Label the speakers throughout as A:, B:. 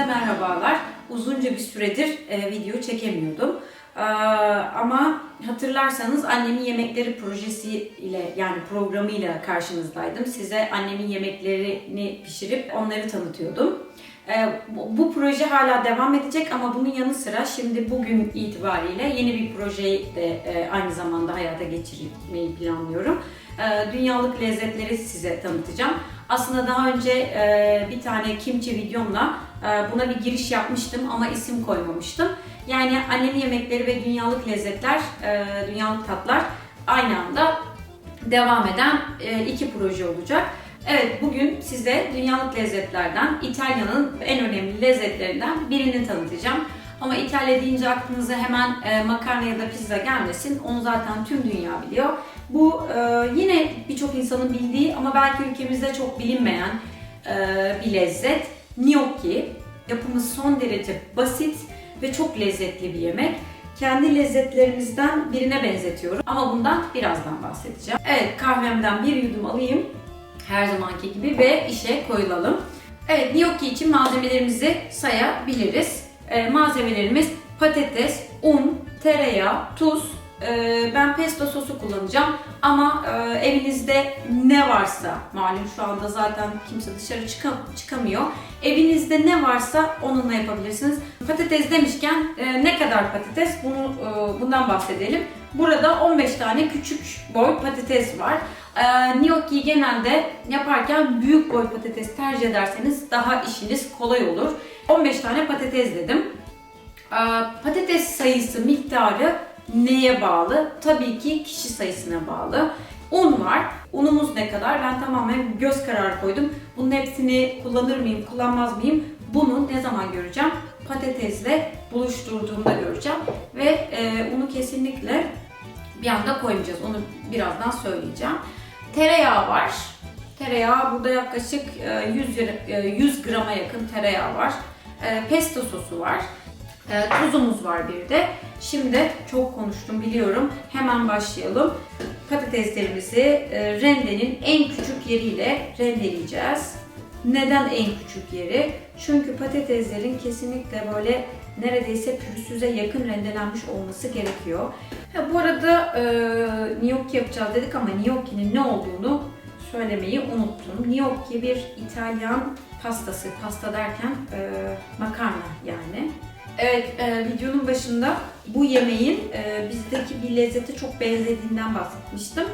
A: Hepinize merhabalar. Uzunca bir süredir e, video çekemiyordum. Ee, ama hatırlarsanız annemin yemekleri projesi ile yani programıyla karşınızdaydım. Size annemin yemeklerini pişirip onları tanıtıyordum. Ee, bu, proje hala devam edecek ama bunun yanı sıra şimdi bugün itibariyle yeni bir projeyi de e, aynı zamanda hayata geçirmeyi planlıyorum. Ee, dünyalık lezzetleri size tanıtacağım. Aslında daha önce e, bir tane kimchi videomla e, buna bir giriş yapmıştım ama isim koymamıştım. Yani annemin yemekleri ve dünyalık lezzetler, e, dünyalık tatlar aynı anda devam eden e, iki proje olacak. Evet bugün size dünyalık lezzetlerden İtalya'nın en önemli lezzetlerinden birini tanıtacağım. Ama İtalya deyince aklınıza hemen e, makarna ya da pizza gelmesin. Onu zaten tüm dünya biliyor. Bu yine birçok insanın bildiği ama belki ülkemizde çok bilinmeyen bir lezzet. Gnocchi. Yapımı son derece basit ve çok lezzetli bir yemek. Kendi lezzetlerimizden birine benzetiyorum ama bundan birazdan bahsedeceğim. Evet kahvemden bir yudum alayım her zamanki gibi ve işe koyulalım. Evet gnocchi için malzemelerimizi sayabiliriz. Ee, malzemelerimiz patates, un, tereyağı, tuz, ee, ben pesto sosu kullanacağım ama e, evinizde ne varsa malum şu anda zaten kimse dışarı çıka- çıkamıyor. Evinizde ne varsa onunla yapabilirsiniz. Patates demişken e, ne kadar patates bunu e, bundan bahsedelim. Burada 15 tane küçük boy patates var. E, gnocchi genelde yaparken büyük boy patates tercih ederseniz daha işiniz kolay olur. 15 tane patates dedim. Patates sayısı miktarı neye bağlı? Tabii ki kişi sayısına bağlı. Un var. Unumuz ne kadar? Ben tamamen göz kararı koydum. Bunun hepsini kullanır mıyım, kullanmaz mıyım? Bunu ne zaman göreceğim? Patatesle buluşturduğumda göreceğim. Ve e, unu kesinlikle bir anda koymayacağız. Onu birazdan söyleyeceğim. Tereyağı var. Tereyağı burada yaklaşık e, 100, lira- e, 100 grama yakın tereyağı var. E, pesto sosu var. E, tuzumuz var bir de. Şimdi çok konuştum biliyorum. Hemen başlayalım. Patateslerimizi e, rendenin en küçük yeriyle rendeleyeceğiz. Neden en küçük yeri? Çünkü patateslerin kesinlikle böyle neredeyse pürüzsüze yakın rendelenmiş olması gerekiyor. Ha, bu arada e, gnocchi yapacağız dedik ama gnocchi'nin ne olduğunu söylemeyi unuttum. Gnocchi bir İtalyan pastası. Pasta derken e, makarna yani. Evet, e, videonun başında bu yemeğin e, bizdeki bir lezzete çok benzediğinden bahsetmiştim.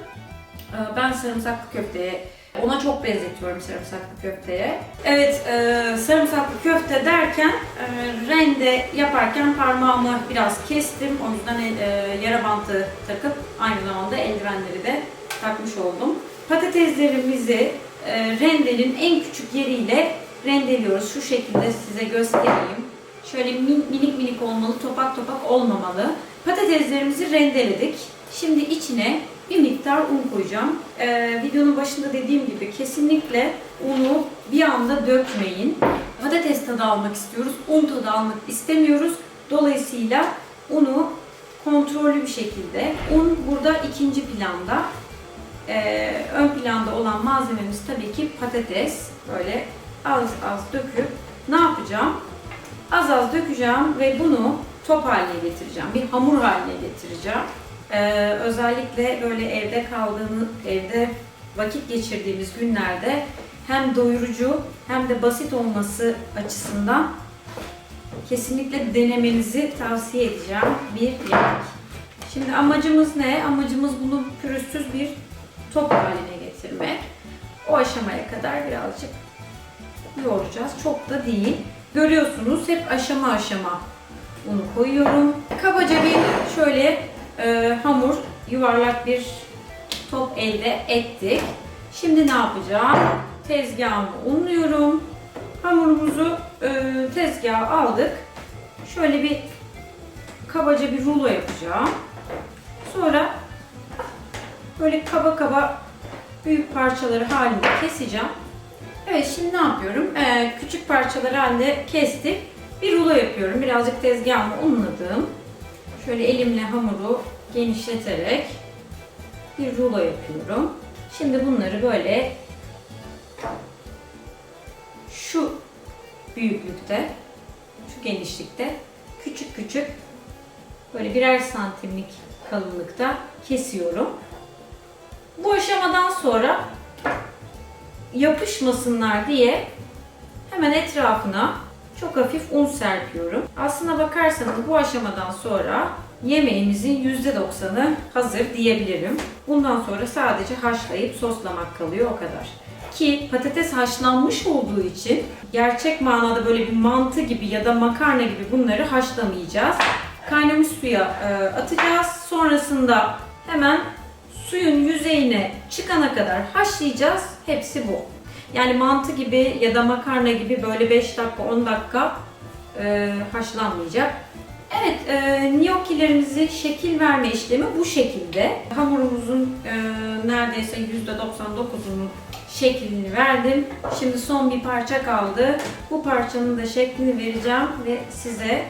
A: E, ben sarımsaklı köfteye, ona çok benzetiyorum sarımsaklı köfteye. Evet, e, sarımsaklı köfte derken e, rende yaparken parmağımı biraz kestim. O yüzden e, yara bantı takıp aynı zamanda eldivenleri de takmış oldum. Patateslerimizi e, rendenin en küçük yeriyle rendeliyoruz. Şu şekilde size göstereyim. Şöyle min- minik minik olmalı, topak topak olmamalı. Patateslerimizi rendeledik. Şimdi içine bir miktar un koyacağım. Ee, videonun başında dediğim gibi kesinlikle unu bir anda dökmeyin. Patates tadı almak istiyoruz, un tadı almak istemiyoruz. Dolayısıyla unu kontrollü bir şekilde, un burada ikinci planda. Ee, ön planda olan malzememiz tabii ki patates. Böyle az az döküp ne yapacağım? Az az dökeceğim ve bunu top haline getireceğim. Bir hamur haline getireceğim. Ee, özellikle böyle evde kaldığımız, evde vakit geçirdiğimiz günlerde hem doyurucu hem de basit olması açısından kesinlikle denemenizi tavsiye edeceğim bir yemek. Şimdi amacımız ne? Amacımız bunu pürüzsüz bir top haline getirmek. O aşamaya kadar birazcık yoğuracağız. Çok da değil. Görüyorsunuz hep aşama aşama unu koyuyorum. Kabaca bir şöyle e, hamur yuvarlak bir top elde ettik. Şimdi ne yapacağım? Tezgahımı unluyorum. Hamurumuzu e, tezgaha aldık. Şöyle bir kabaca bir rulo yapacağım. Sonra böyle kaba kaba büyük parçaları halinde keseceğim. Evet şimdi ne yapıyorum? Ee, küçük parçalar halinde kestik. Bir rulo yapıyorum. Birazcık tezgahımı unladım. Şöyle elimle hamuru genişleterek bir rulo yapıyorum. Şimdi bunları böyle şu büyüklükte şu genişlikte küçük küçük böyle birer santimlik kalınlıkta kesiyorum. Bu aşamadan sonra yapışmasınlar diye hemen etrafına çok hafif un serpiyorum. Aslına bakarsanız bu aşamadan sonra yemeğimizin %90'ı hazır diyebilirim. Bundan sonra sadece haşlayıp soslamak kalıyor o kadar. Ki patates haşlanmış olduğu için gerçek manada böyle bir mantı gibi ya da makarna gibi bunları haşlamayacağız. Kaynamış suya e, atacağız. Sonrasında hemen suyun yüzeyine çıkana kadar haşlayacağız. Hepsi bu. Yani mantı gibi ya da makarna gibi böyle 5 dakika 10 dakika e, haşlanmayacak. Evet, e, gnocchilerimizi şekil verme işlemi bu şekilde. Hamurumuzun e, neredeyse %99'unun şeklini verdim. Şimdi son bir parça kaldı. Bu parçanın da şeklini vereceğim ve size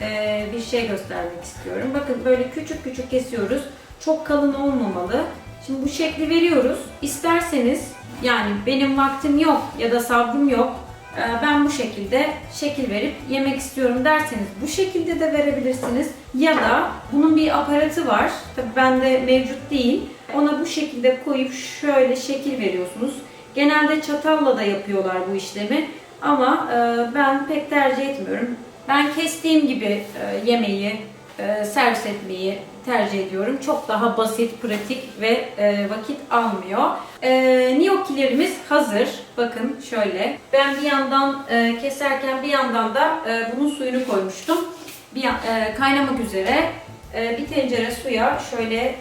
A: e, bir şey göstermek istiyorum. Bakın böyle küçük küçük kesiyoruz. Çok kalın olmamalı. Şimdi bu şekli veriyoruz. İsterseniz yani benim vaktim yok ya da sabrım yok. e, Ben bu şekilde şekil verip yemek istiyorum derseniz bu şekilde de verebilirsiniz. Ya da bunun bir aparatı var. Tabii bende mevcut değil. Ona bu şekilde koyup şöyle şekil veriyorsunuz. Genelde çatalla da yapıyorlar bu işlemi. Ama e, ben pek tercih etmiyorum. Ben kestiğim gibi e, yemeği servis etmeyi tercih ediyorum. Çok daha basit, pratik ve vakit almıyor. E, gnocchilerimiz hazır. Bakın şöyle. Ben bir yandan e, keserken bir yandan da e, bunun suyunu koymuştum. Bir e, kaynamak üzere e, bir tencere suya şöyle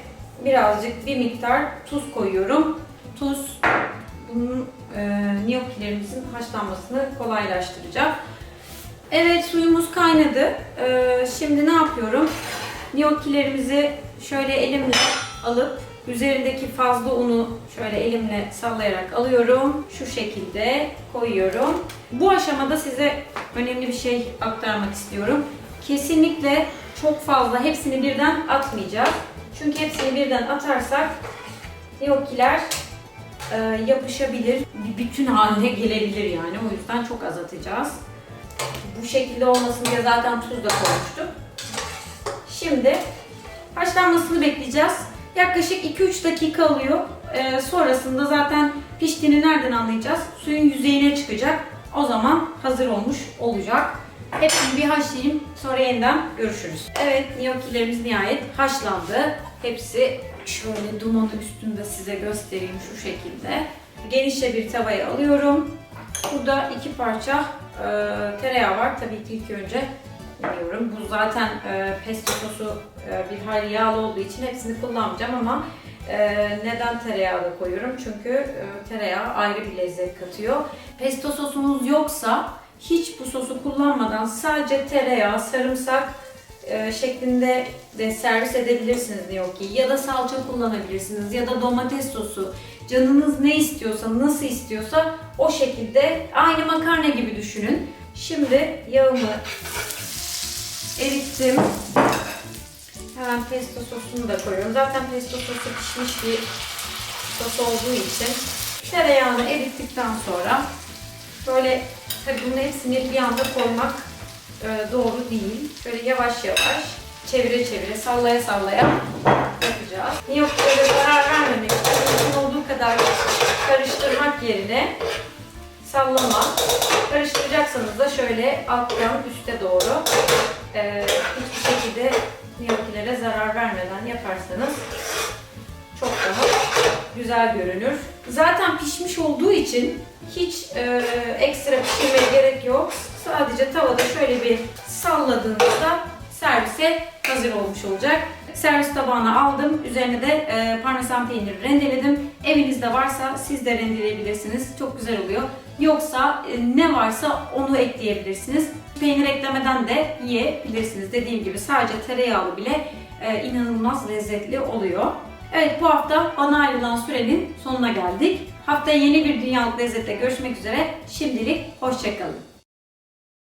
A: birazcık bir miktar tuz koyuyorum. Tuz bunun e, gnocchilerimizin haşlanmasını kolaylaştıracak. Evet suyumuz kaynadı. Ee, şimdi ne yapıyorum? Gnocchilerimizi şöyle elimle alıp üzerindeki fazla unu şöyle elimle sallayarak alıyorum. Şu şekilde koyuyorum. Bu aşamada size önemli bir şey aktarmak istiyorum. Kesinlikle çok fazla hepsini birden atmayacağız. Çünkü hepsini birden atarsak gnocchiler e, yapışabilir, bir bütün haline gelebilir yani. O yüzden çok az atacağız bu şekilde olmasın diye zaten tuz da koymuştum. Şimdi haşlanmasını bekleyeceğiz. Yaklaşık 2-3 dakika alıyor. Ee, sonrasında zaten piştiğini nereden anlayacağız? Suyun yüzeyine çıkacak. O zaman hazır olmuş olacak. Hepsini bir haşlayayım. Sonra yeniden görüşürüz. Evet, gnocchilerimiz nihayet haşlandı. Hepsi şöyle dumanı üstünde size göstereyim şu şekilde. Genişçe bir tavaya alıyorum. Burada iki parça e, tereyağı var. Tabii ki ilk önce biliyorum. Bu zaten e, pesto sosu e, bir hayli yağlı olduğu için hepsini kullanmayacağım ama e, neden tereyağı da koyuyorum? Çünkü e, tereyağı ayrı bir lezzet katıyor. Pesto sosumuz yoksa hiç bu sosu kullanmadan sadece tereyağı, sarımsak e, şeklinde de servis edebilirsiniz gnocchi ya da salça kullanabilirsiniz ya da domates sosu. Canınız ne istiyorsa, nasıl istiyorsa o şekilde aynı makarna gibi düşünün. Şimdi yağımı erittim. Hemen pesto sosunu da koyuyorum. Zaten pesto sosu pişmiş bir sos olduğu için tereyağını erittikten sonra böyle tabii bunun hepsini bir anda koymak e, doğru değil. Şöyle yavaş yavaş çevire çevire sallaya sallaya yapacağız. Yok böyle zarar vermemek için mümkün olduğu kadar karıştırmak yerine sallama. Karıştıracaksanız da şöyle alttan üste doğru e, hiçbir şekilde gnocchilere zarar vermeden yaparsanız çok daha güzel görünür. Zaten pişmiş olduğu için hiç e, ekstra pişirmeye gerek yok. Sadece tavada şöyle bir salladığınızda servise hazır olmuş olacak. Servis tabağına aldım. Üzerine de e, parmesan peyniri rendeledim. Evinizde varsa siz de rendeleyebilirsiniz. Çok güzel oluyor. Yoksa e, ne varsa onu ekleyebilirsiniz. Peynir eklemeden de yiyebilirsiniz. Dediğim gibi sadece tereyağlı bile e, inanılmaz lezzetli oluyor. Evet bu hafta bana ayrılan sürenin sonuna geldik. Haftaya yeni bir dünyalık lezzette görüşmek üzere. Şimdilik hoşçakalın.